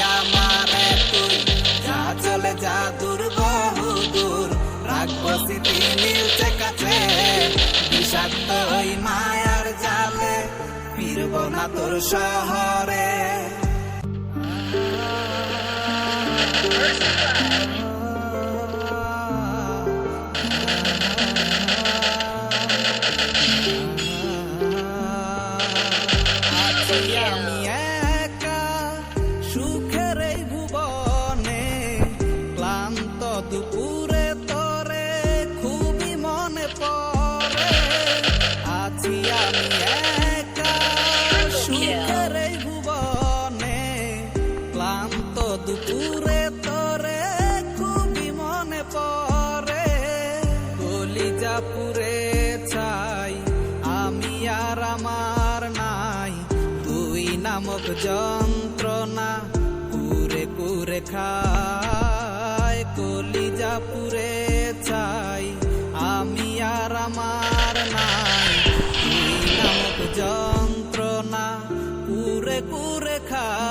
আমারে তুই। যা চলে যা দূর, বহু দূর। রাখব স্মৃতি মিলছে কাছে। বিষাক্ত ওই মায়ার জালে। ফিরবো না তোর শহরে। আমি দুপুরে তরে খুবই মনে পড়ে। আছি আমি একা ভুবনে। ক্লান্ত দুপুরে তরে খুবই মনে পড়ে। কলিজা পুরে ছাই, আমি আর আমার নাই। তুই নামক যন্ত্রণা কুরে খায় কলিজা পুরে চাই আমি আর আমার নাই। যন্ত্রণা পুরে পুরে খায়